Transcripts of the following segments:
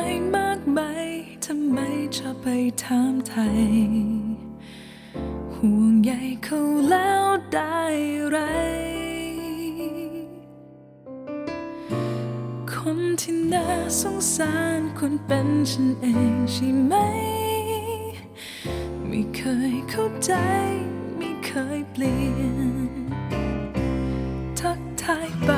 เป็นอะไรมากไหมทำไมชอบไปถามไทย ห่วงใยเขาแล้วได้ไร คนที่น่าสงสารควรเป็นฉันเองใช่ไหม ไม่เคยเข้าใจ ไม่เคยเปลี่ยน ทักทายไป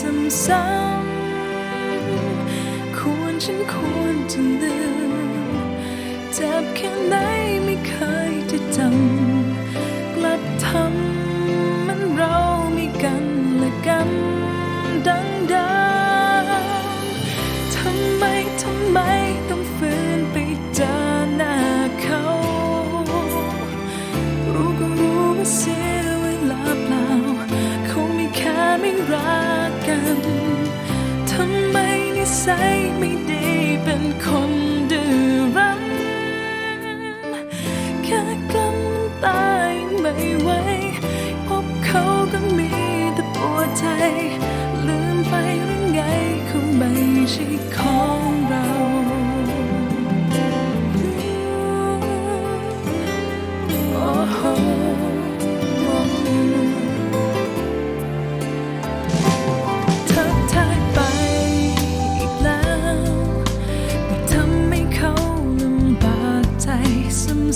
ซ้ำๆควรฉันควรจะลืมเจ็บแค่ไหนไม่เคย ใจไม่ดีเป็นคนดื้อรั้นแค่กลั้นตายไม่ไหวพบเขาก็มีแต่ปวดใจ ลืมไปหรือไงเขาไม่ใช่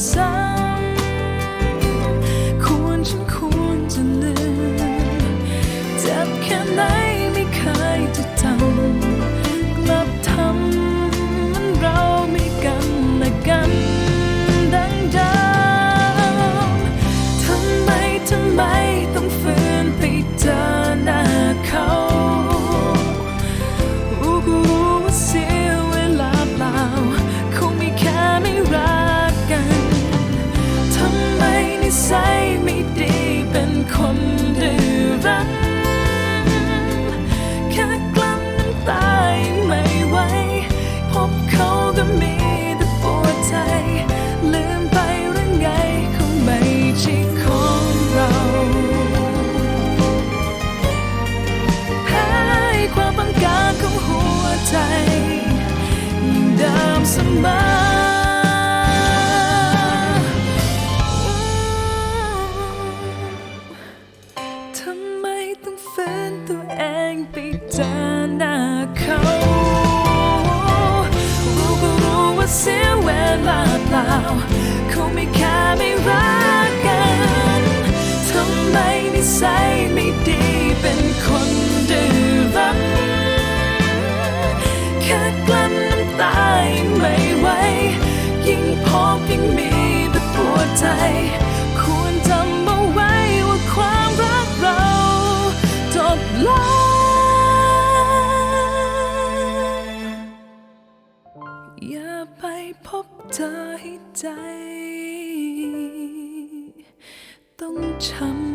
ซ้ เสมอทำไมต้องฝืนตัวเองไปเจอหน้าเขารู้ก็รู้ว่าเสียเวลาเปล่าเขาไม่แค่ไม่รั อย่าไปพบเธอให้ใจ ต้องช้ำ